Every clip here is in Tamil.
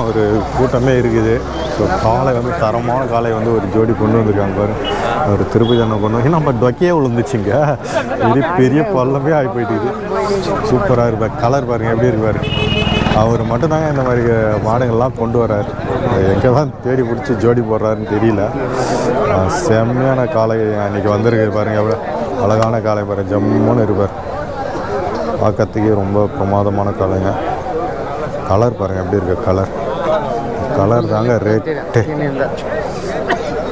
ஒரு கூட்டமே இருக்குது. ஸோ காளை வந்து தரமான காலை வந்து ஒரு ஜோடி கொண்டு வந்திருக்காங்க பாரு. ஒரு திருப்பதி அண்ணன் கொண்டு வந்து நம்ம டொக்கையே விழுந்துச்சுங்க. இது பெரிய பள்ளமே ஆகி போயிட்டு சூப்பராக இருப்பார் கலர் பாருங்க எப்படி இருப்பார் அவர் மட்டும்தாங்க இந்த மாதிரி மாடுங்கள்லாம் கொண்டு வர்றார் எங்கே தான் தேடி பிடிச்சி ஜோடி போடுறாருன்னு தெரியல. செம்மையான காளை அன்றைக்கி வந்திருக்கு பாருங்க. எவ்வளோ அழகான காளை பாருங்க ஜம்முன்னு இருப்பார் பார்க்கறதுக்கே ரொம்ப பிரமாதமான காளைங்க கலர் பாருங்கள் எப்படி இருக்கு கலர் கலர் தாங்க ரேட்டு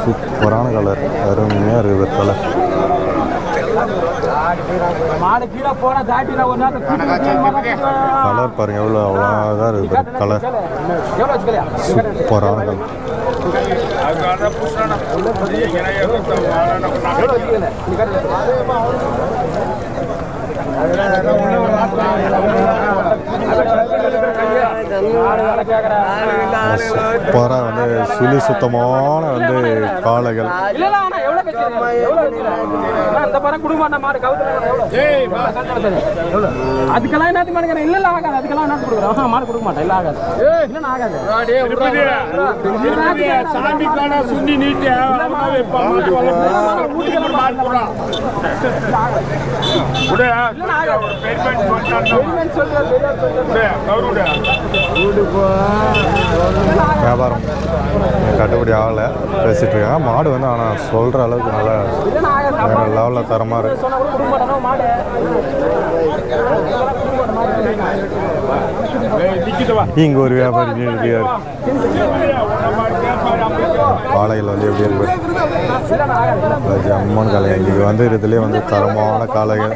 சூப்பரான கலர். அருமையாக இருக்குது கலர் மாடு கீழே போனா தாட்டினா ஒரு நேரத்துல தூக்கி கலர் பாருங்கள் எவ்வளோ அவ்வளோ இதாக இருக்குது கலர் சூப்பரான கலர் எவ்வளோ வச்சுக்கல சூப்பராக வந்து சுழி சுத்தமான வந்து காளைகள். அந்த பரம் குடும்ப அண்ணா மாடு கவுத்துல அதுக்கெல்லாம் என்னத்து மாடுக்கிறேன் இல்ல இல்ல ஆகாது. அதுக்கெல்லாம் என்ன கொடுக்குறோம்? ஆஹா, மாடு கொடுக்க மாட்டேன் இல்ல ஆகாது. இல்ல ஆகாது. சாமி காண சுண்டி நீட்டி வியாபாரம். கட்டுப்படி ஆகலை. பேசிகிட்டு இருக்காங்க. மாடு வந்து ஆனால் சொல்கிற அளவுக்கு நல்லா வேறு லெவலில் தரமாக இருக்கு இங்கே ஒரு வியாபாரி இருக்கார் காளைகள் வந்து எப்படி இருக்கு? அம்மன் காளை இங்கே வந்து இதுலேயே வந்து தரமான காளைகள்.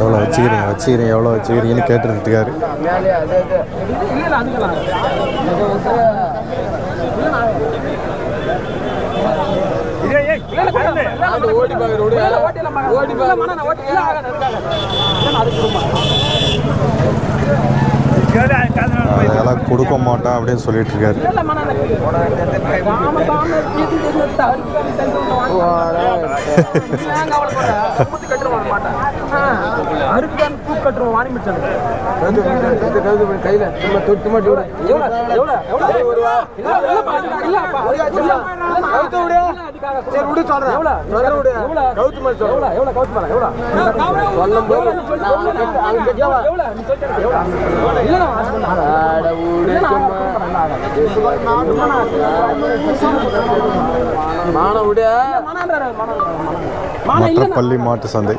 எவ்வளோ வச்சுக்கிறீங்க வச்சுக்கிறீங்க எவ்வளோ வச்சுக்கிறீங்கன்னு கேட்டுட்டு ஓடி பாக்குற ஓடி ஓடி பாக்குற ஓடி அதெல்லாம் கொடுக்க மாட்டேன் அப்படின்னு சொல்லிட்டு இருக்காரு இல்ல மன காம காம தீத்து தீத்து அறுப்பு தந்து நாங்க அவளை போற முத்து கட்டுறோம் மாட்டேன் அறுப்பு பூ கட்டுறோம் வாங்கி முடிச்சது கையில சும்மா தொட்டு மட்டும் விட எவ்வளவு எவ்வளவு எவ்வளவு இல்ல இல்லப்பா. இல்லப்பா. கவுத்து விடு. சரி விடு சொல்றேன். சொல்றேன் விடு. கவுத்து மாதிரி சொல்றேன். எவ்வளவு எவ்வளவு கவுத்து பாரு எவ்வளவு? சொல்லும் போது. நான் அங்க கட்டு- அங்க கட்டியவா எவ்வளவு? நீ சொல்லிட்டு எவ்வளவு? இல்ல. நான் ஆட விடு சும்மா. மானம் விடு மற்றப்பள்ளி மாட்டு சந்தை.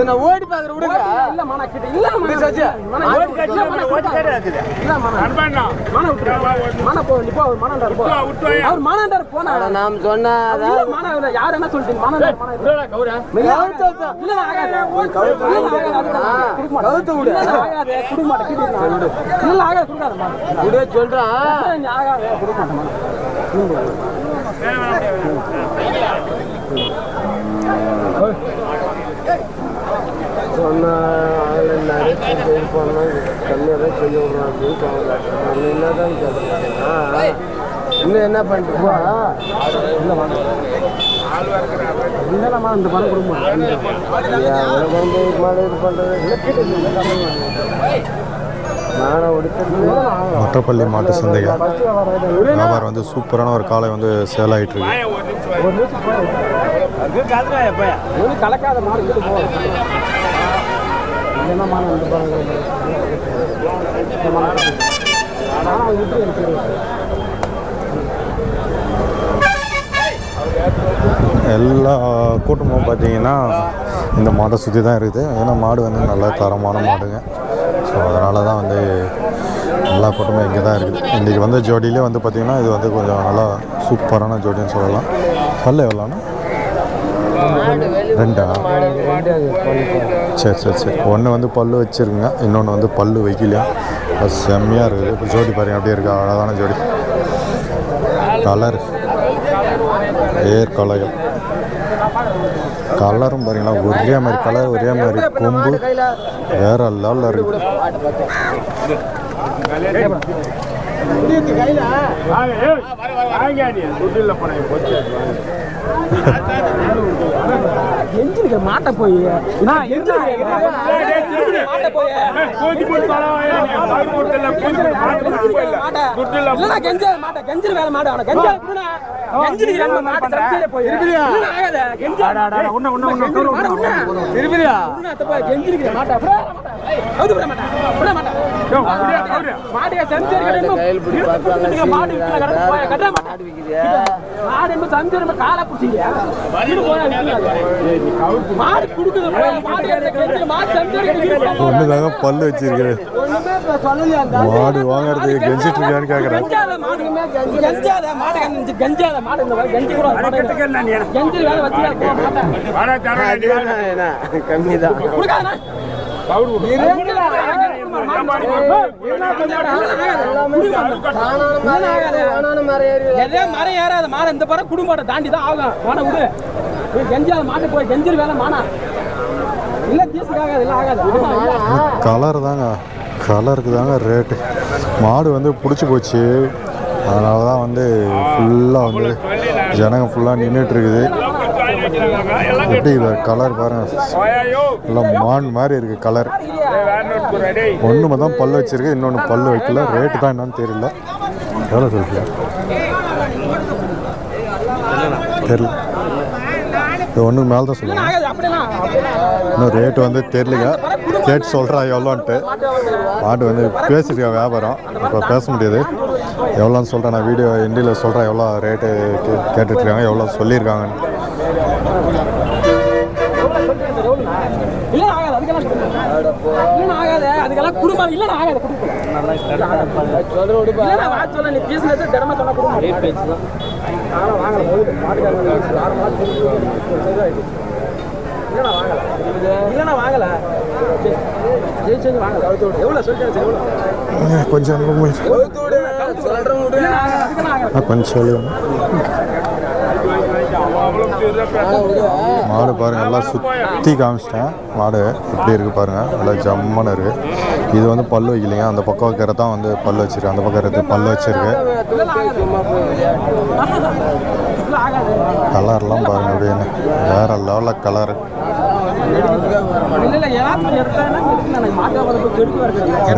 சரி நான் ஓடி பாக்குற விடுங்க. இல்ல மானா கிட்ட இல்ல ஓடி கட்சி ஓடி கட்சி மானா அன்பண்ணா மானா விட்டு மானா போ நீ போ அவர் மானாண்டார் போ. அவர் மானாண்டார் போனா. நாம் சொன்ன இல்ல மானா இல்ல யார் என்ன சொல்லிட்டீங்க மானாண்டார் மானா இல்ல ஆகாது. விடு. ஆகாது. கொடுக்க மாட்டேன். கிட்ட விடு. இல்ல ஆகாது. கொடுக்காத மானா விடு. சொல்றான் இல்ல, ஆகாது. கொடுக்க மாட்டேன். மானா சொன்ன ஆள் நிறைய இது பண்ணா கம்மியாக தான் விடுறான் அப்படின்னு தோணல நம்ம கேட்கலாம் இன்னும் என்ன பண்ணிட்டு போ இல்லம்மா இந்த பணம் கொடுக்க மாட்டேன் எவ்வளோ வந்து மாடு இது பண்ணுறது நானும் உடுத்துறது மற்றப்பள்ளி மாட்டு சந்தைகள். வியாபாரம் வந்து சூப்பரான ஒரு காலை வந்து சேல் ஆகிட்டு இருக்கு எல்லா கூட்டமும் பார்த்தீங்கன்னா இந்த மாடை சுற்றி தான் இருக்குது. ஏன்னா மாடு வந்து நல்ல தரமான மாடுங்க. ஸோ அதனால தான் வந்து எல்லா கூட்டமும் இங்கே தான் இருக்குது. இன்றைக்கி வந்து ஜோடியிலே வந்து பார்த்திங்கன்னா இது வந்து கொஞ்சம் நல்லா சூப்பரான ஜோடின்னு சொல்லலாம். பல்ல எவ்வளோண்ணா? ரெண்டா? சரி சரி சரி. ஒன்று வந்து பல்லு வச்சுருக்குங்க இன்னொன்று வந்து பல்லு வைக்கலையா அது செம்மையாக இருக்குது. இப்போ ஜோடி பாருங்க அப்படியே இருக்கா? அழகான ஜோடி. கலர். ஏர் கலைகள். கலரும் பாருங்களா ஒரே மாதிரி கலர் ஒரே மாதிரி கொம்பு. வேற லெவலில் இருக்குது வாங்க இருக்கிற மாட்டை போய் நான் மாட்டை போய் கோச்சி போட்டு பரவாயில்ல நீ அவர் கொடுத்தல கோச்சி மாட்டை இல்ல கெஞ்ச மாட்டை கெஞ்சு வேலை மாட்டை அவன கெஞ்ச குடுனா கெஞ்சு நீ ரெண்டு மாட்டை சமைச்சே போய் இருப்பியா ஆகாத கெஞ்ச உன்ன உன்ன உன்ன இருப்பியா உன்ன தப்ப கெஞ்சு இருக்கிற மாட்டை அப்புறம் அது விட மாட்டா விட மாட்டா மாடியா சமைச்சே கடை மாடு விக்கல கடை போய் கட்ட மாட்டா மாடு என்ன சமைச்சே நம்ம காலை புடிச்சீங்க வந்து போய் மாடு குடுக்குது போய் மாடு கெஞ்சு மாடு சமைச்சே ஒன்று தாங்க பல்லு வச்சிருக்கிறேன். மாடு வாங்குறதுக்கு கெஞ்சிட்டு இருக்கான்னு கேட்குறேன் கெஞ்சாத மாடுமே மரம் மரம் ஏறாத மாடு இந்த பரம் குடும்பத்தை தாண்டி தான் ஆகும். மானை விடு. கெஞ்சாத மாட்டு போய் கெஞ்சிரு வேலை மானா இல்ல ஆகாது இல்ல ஆகாது. கலர் தாங்க. கலருக்கு தாங்க ரேட்டு மாடு வந்து பிடிச்சி போச்சு. அதனால தான் வந்து ஃபுல்லாக வந்து ஜனங்க ஃபுல்லாக நின்றுட்டு இருக்குது. எப்படி கலர் பாருங்க இல்லை மான் மாதிரி இருக்கு கலர் ஒன்று தான் பல்லு வச்சிருக்கு இன்னொன்று பல்லு வைக்கல. ரேட்டு தான் என்னன்னு தெரியல. எவ்வளோ சொல்லியா தெரியல. இது ஒன்றுக்கு மேலே தான் சொல்லுவேன் இன்னும் ரேட்டு வந்து தெரியலையா? கேட்டு சொல்கிறா எவ்வளோன்ட்டு. மாட்டு வந்து பேசியிருக்கேன் வியாபாரம்? இப்போ பேச முடியாது. எவ்வளோன்னு சொல்கிறேன் நான் வீடியோ எண்டியில் சொல்கிறேன் எவ்வளோ ரேட்டு கே கேட்டுட்ருக்காங்க எவ்வளோ சொல்லியிருக்காங்கன்னு. இல்ல ஆகாது அதுக்கெல்லாம் ஆகாது அதுக்கெல்லாம் குடும்பம் இல்ல ஆகாது குடும்பம் சொல்ல நீ பேசுனது திடமா சொன்னா குடும்பம் ஆனா வாங்கல இல்லைண்ணா வாங்கல இல்லைண்ணா வாங்கல ஜெயிச்சு வாங்கல எவ்வளோ சொல்லிட்டேன் எவ்வளோ கொஞ்சம் கொஞ்சம் சொல்லுங்க மாடு பாருங்க நல்லா சுற்றி காமிச்சிட்டேன். மாடு எப்படி இருக்கு பாருங்க நல்லா ஜம்மனு இருக்கு. இது வந்து பல் வைக்கலைங்க. அந்த பக்கம் வைக்கிறது தான் வந்து பல் வச்சிருக்கு அந்த பக்கம் இருக்கிறது பல் வச்சிருக்கு கலர்லாம் பாருங்க அப்படின்னு வேற லெவலில் கலர்.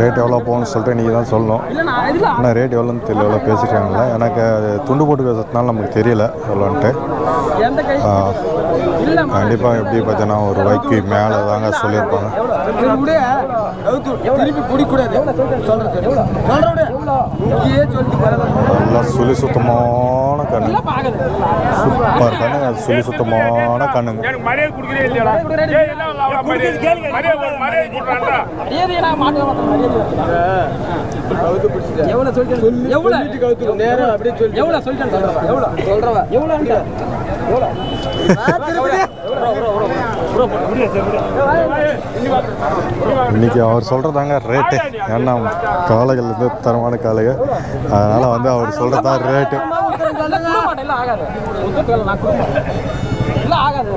ரேட் எவ்வளோ போகணும்னு சொல்லிட்டு நீங்கள் தான் சொல்லணும். ஆனால் ரேட் எவ்வளோன்னு தெரியல எவ்வளோ பேசிட்டாங்களே எனக்கு அது துண்டு போட்டு பேசுறதுனால நமக்கு தெரியல எவ்வளோன்ட்டு. கண்டிப்பாக எப்படி பார்த்தீங்கன்னா ஒரு ரூபாய்க்கு மேலே தாங்க சொல்லியிருப்பாங்க திருப்பி குடிக்கூடாது. இங்கேயே சொல்லிட்டு பரவாயில்ல நல்லா சுழி சுத்தமான கண்ணு இல்ல பாக்குது சூப்பர் கண்ணு சுழி சுத்தமான கண்ணுங்க. எனக்கு இன்னைக்கு அவர் சொல்கிறதாங்க ரேட்டு ஏன்னா காளைகள் வந்து தரமான காளைகள். அதனால் வந்து அவர் சொல்கிறதா ரேட்டு ஆகாது.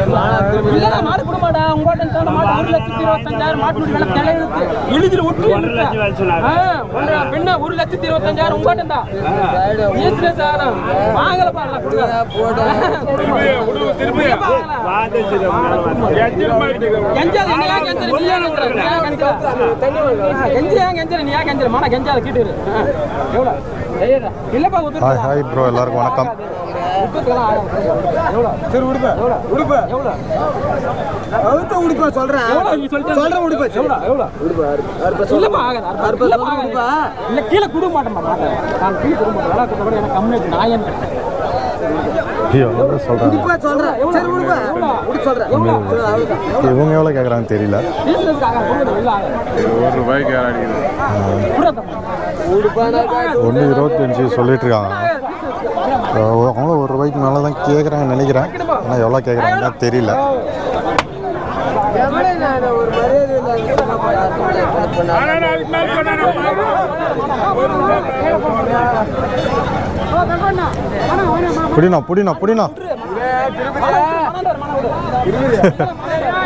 இல்ல. ஆகாது மாடா இல்ல ஒரு லட்சத்தி இருபத்தஞ்சாயிரம் மாட்டு விலை தலையெழுத்து எழுதிட்டு ஒட்டு பின்ன ஒரு லட்சத்தி இருபத்தஞ்சாயிரம் உங்கள்ட்ட தான் பேசுறேன் சார் வாங்கல உத்தரவு ஹாய் ஹாய் ப்ரோ எல்லாருக்கும் வணக்கம். சரி உடுப்ப உடுப்ப அவுத்த உடுப்பா சொல்றேன் சொல்றேன் உடுப்பா உடுப்பா இல்ல கீழே மாட்டேன் நான் கீழே மாட்டேன் எனக்கு சொல்றேன் இவங்க எவ்வளோ கேட்குறாங்க தெரியல. பிசினஸ்க்கு ஆகாது ஒரு ரூபாய்க்கு ஒன்று சொல்லிட்டு இருக்காங்க. அவங்களும் ஒரு ரூபாய்க்கு மேலே தான் கேட்குறாங்க நினைக்கிறேன். ஆனால் எவ்வளோ கேட்குறாங்கன்னா தெரியல. புடினா புடினா புடினா.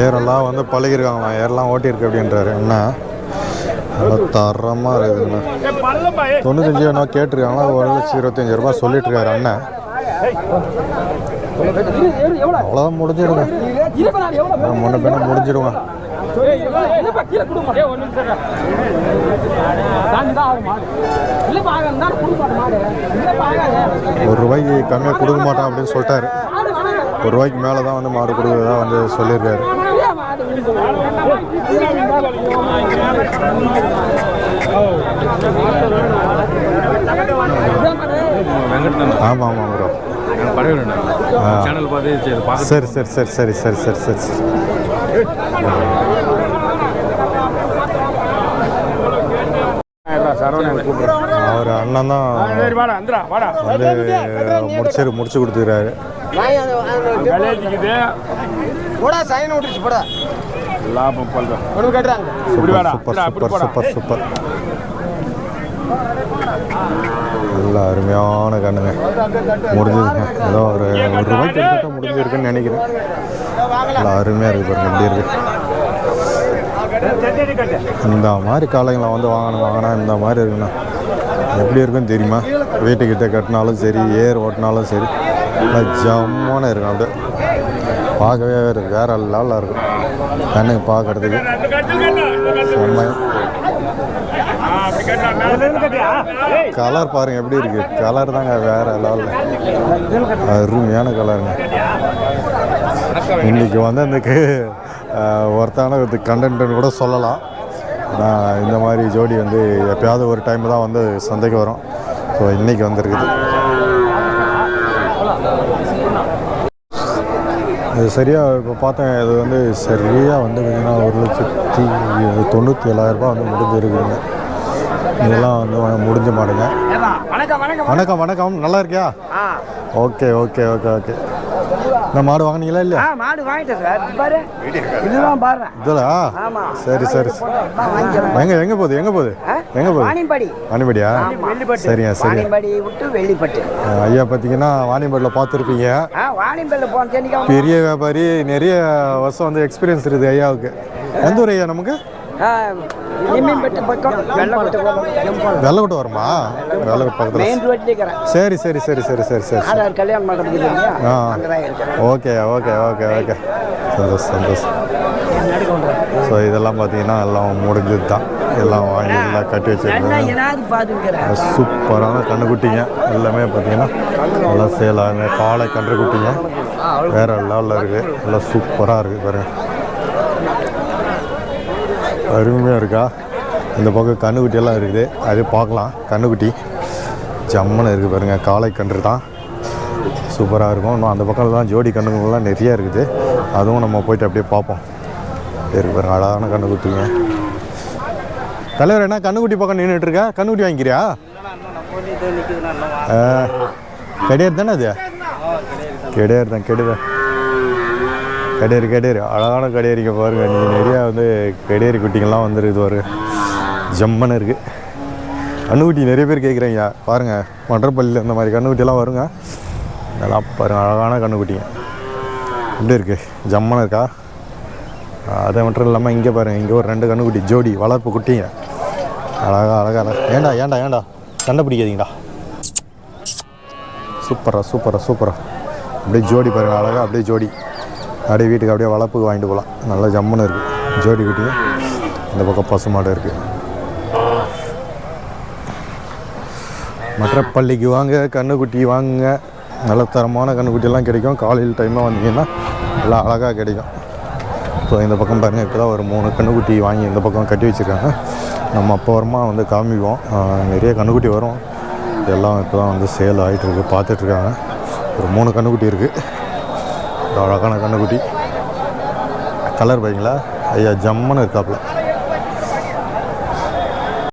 ஏரெல்லாம் வந்து பழகிருக்காங்களாம் ஏரெல்லாம் ஓட்டியிருக்கு அப்படின்றாரு என்ன தரமாக இருக்குதுண்ணா தொண்ணூத்தஞ்சு என்ன கேட்டிருக்காங்களா? ஒரு லட்சம் இருபத்தஞ்சி ரூபாய் சொல்லிட்டு இருக்காரு அண்ணன் அவ்வளோதான் முடிஞ்சிடுங்க முன்ன பின்ன முடிஞ்சிடுங்க என்னப்பா கீழே ஒன்று ஒரு ரூபாய்க்கு கம்மியாக கொடுக்க மாட்டான் அப்படின்னு சொல்லிட்டாரு. ஒரு ரூபாய்க்கு மேலே தான் வந்து மாடு கொடுக்குறதா வந்து சொல்லியிருக்காரு. ஆமாம் ஆமாம் ப்ரோ படையில சேனல் பார்த்து சரி சரி சரி சரி சரி சரி சரி சரி. அவர் அண்ணன் தான் வந்து முடிச்சு முடிச்சு கொடுத்துக்கிறாரு. சூப்பர் சூப்பர் சூப்பர் நல்லா அருமையான கண்ணுங்க. முடிஞ்சதுங்க. ஏதோ ஒரு ஒரு ரூபாய்க்கு முடிஞ்சிருக்குன்னு நினைக்கிறேன். நல்லா அருமையாக இருக்குது பாருங்க எப்படி இருக்கு. இந்த மாதிரி காளைங்களை வந்து வாங்கணும் வாங்கினா இந்த மாதிரி இருக்குண்ணா. எப்படி இருக்குன்னு தெரியுமா? வீட்டுக்கிட்ட கட்டினாலும் சரி ஏர் ஓட்டினாலும் சரி நல்லா ஜம்மான இருக்கும் அப்படியே. பார்க்கவே வேறு வேறு லெவலில் இருக்கும். கண்ணுக்கு பார்க்கறதுக்கு. அந்த கலர் பாருங்க எப்படி இருக்கு? கலர் தாங்க வேற லெவலில். அருமையான கலருங்க இன்னைக்கு வந்து அந்த ஒருத்தான கண்டென்ட்னு கூட சொல்லலாம். நான் இந்த மாதிரி ஜோடி வந்து எப்பயாவது ஒரு டைம் தான் வந்து சந்தைக்கு வரும். ஸோ இன்னைக்கு வந்திருக்குது. இது சரியாக இப்போ பார்த்தேன் இது வந்து சரியாக வந்து பார்த்தீங்கன்னா ஒரு லட்சத்தி தொண்ணூற்றி ஏழாயிரரூபா வந்து முடிஞ்சிருக்குங்க இதெல்லாம் வந்து முடிஞ்ச மாடுங்க. வணக்கம் வணக்கம் நல்லா இருக்கியா? Okay okay okay okay. இந்த மாடு வாங்குனீங்களா இல்லையா? ஆ மாடு வாங்கிட்டேன் சார். பாரு. இதுதான் பாரு. இதில் ஆமா. சரி சரி. எங்க எங்க போகுது எங்க போகுது? எங்க போகுது? வாணியம்பாடி வாணிபடியா சரிங்க சரிங்க வாணியம்பாடி விட்டு வெள்ளிப்பட்டு. ஐயா பார்த்தீங்கன்னா வாணிபடியில் பார்த்துருப்பீங்க ஆ வாணியம்பாடியில் போன பெரிய வியாபாரி நிறைய வருஷம் வந்து எக்ஸ்பீரியன்ஸ் இருக்குது ஐயாவுக்கு. எந்த ஊர் ஐயா நமக்கு? பக்கம் வெள்ளக்கோட்டை வருமா? வெள்ளக்கோட்டை பக்கத்தில். மெயின் ரோட்ல இருக்கிறேன். சரி சரி சரி சரி சரி சரி. ஆதார் கல்யாணம் பண்ணுறது இல்லையா ஆ. Okay okay okay okay. சந்தோஷம் சந்தோஷம் ஸோ இதெல்லாம் பார்த்தீங்கன்னா எல்லாம் முடிஞ்சது தான் எல்லாம் வாங்கி எல்லாம் கட்டி வச்சிருக்காங்க சூப்பரான கண்ணுக்குட்டிங்க எல்லாமே பார்த்தீங்கன்னா நல்லா சேலாங்க காளை கன்றுக்குட்டிங்க. வேற லெவலில் இருக்குது எல்லாம் சூப்பராக இருக்குது பாருங்க. அருமையாக இருக்கா? இந்த பக்கம் கண்ணுக்குட்டி எல்லாம் இருக்குது. அது பார்க்கலாம். கண்ணுக்குட்டி ஜம்முன்னு இருக்குது பாருங்க. காளை கன்று தான். சூப்பராக இருக்கும். இன்னும் அந்த பக்கம்லாம் ஜோடி கண்ணுங்கள்லாம் நிறைய இருக்குது. அதுவும் நம்ம போயிட்டு அப்படியே பார்ப்போம். இருக்கு பாருங்க. அழகான கண்ணுக்குட்டிங்க. தலைவர் என்ன கண்ணுக்குட்டி பக்கம் நின்றுட்டு இருக்க? கண்ணுக்குட்டி வாங்கிக்கிறியா? கிடையாது தானே அது? கிடையாது தான். கெடுது கடையரி கடையரி அழகான கடையரிக்க பாருங்க. நீங்கள் நிறையா வந்து கடையரி குட்டிங்கெல்லாம் வந்துருக்குது பாருங்க ஜம்மன்னு இருக்குது கண்ணுக்குட்டி நிறைய பேர் கேட்குறீங்க பாருங்க மன்றப்பள்ளியில் இந்த மாதிரி கண்ணுக்குட்டியெல்லாம் வருங்க. அதெல்லாம் பாருங்கள் அழகான கண்ணுக்குட்டிங்க. எப்படி இருக்கு? ஜம்மன்னு இருக்கா? அதை மட்டும் இல்லாமல் இங்கே பாருங்கள் இங்கே ஒரு ரெண்டு கண்ணுக்குட்டி. ஜோடி வளர்ப்பு குட்டிங்க. அழகா அழகா அழகா. ஏண்டா ஏண்டா ஏண்டா? சண்டை பிடிக்காதீங்கடா. சூப்பரா சூப்பரா சூப்பரா அப்படியே ஜோடி பாருங்க அழகா அப்படியே ஜோடி. அப்படியே வீட்டுக்கு அப்படியே வளர்ப்புக்கு வாங்கிட்டு போகலாம். நல்லா ஜம்முன்னு இருக்குது ஜோடி குட்டியும் இந்த பக்கம் பசு மாடு இருக்குது மற்றப்பள்ளிக்கு வாங்க கண்ணுக்குட்டி வாங்குங்க. நல்ல தரமான கண்ணுக்குட்டியெல்லாம் கிடைக்கும். காலையில் டைமாக வந்தீங்கன்னா எல்லாம் அழகாக கிடைக்கும். ஸோ இந்த பக்கம் பாருங்கள் இப்போ தான் ஒரு மூணு கண்ணுக்குட்டி வாங்கி இந்த பக்கம் கட்டி வச்சுருக்காங்க. நம்ம அப்போ வந்து காமிப்போம் நிறைய கண்ணுக்குட்டி வரும். இதெல்லாம் இப்போ தான் வந்து சேல் ஆகிட்டு இருக்கு பார்த்துட்ருக்காங்க ஒரு மூணு கண்ணுக்குட்டி இருக்குது ஒரு அழகான கண்ணுக்குட்டி. கலர் பைங்களா ஐயா ஜம்முன்னு இருக்காப்புல.